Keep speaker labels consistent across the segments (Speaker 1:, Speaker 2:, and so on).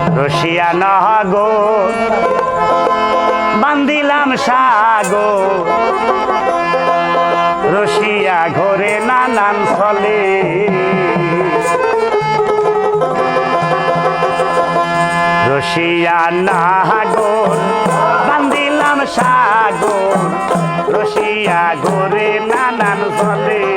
Speaker 1: রশিয়া নহগো বান্দিলাম সাগো। রশিয়া ঘরে নানান ফলে রশিয়া নাগো বান্দিলাম সাগো। রশিয়া ঘরে নানান ফলে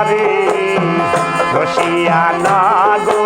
Speaker 1: পরে রসিয়া না গো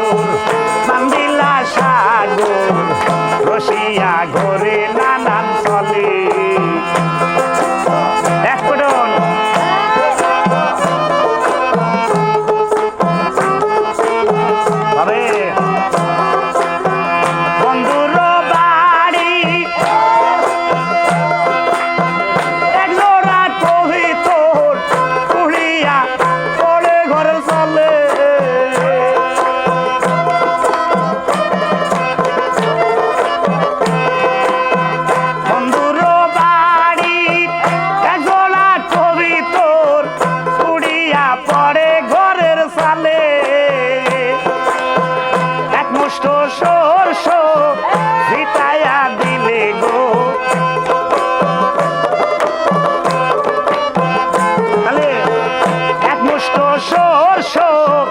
Speaker 1: শোক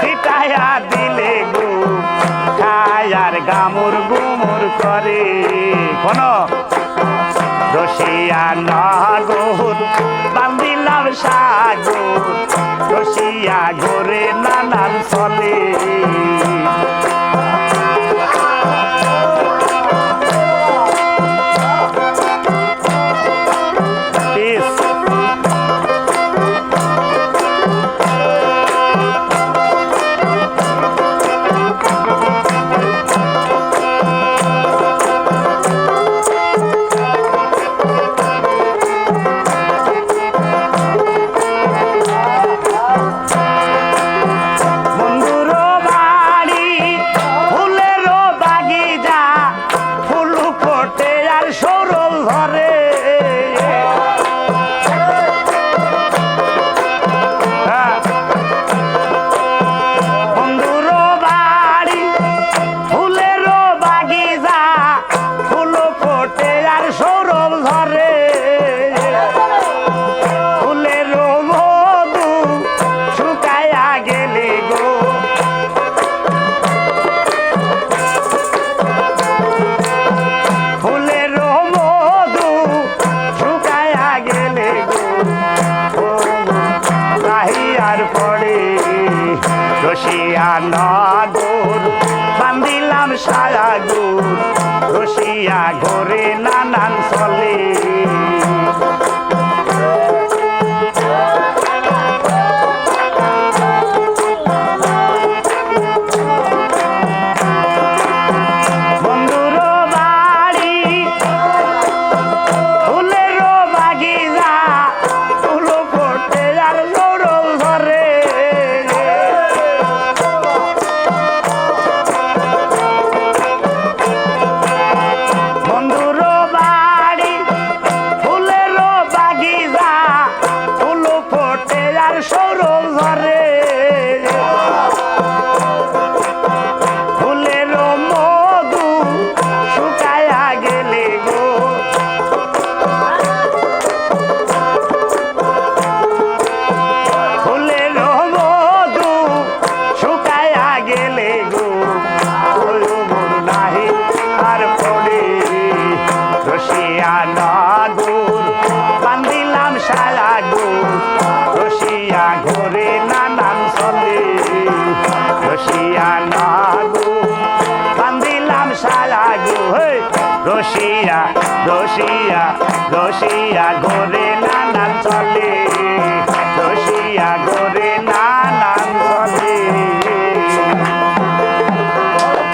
Speaker 1: সিটায়া দিলে গু খায়ার গামুর গুমুর করে। কোন রসিয়া নগর, বান্দিলাম সাগর, রসিয়া ঘরে না সাগর বান্ধিলাম সাগর রসিয়া ঘরে নানান চলে। তার সৌরভ রসিয়া রসিয়া রসিয়া ঘরে নানান চলে।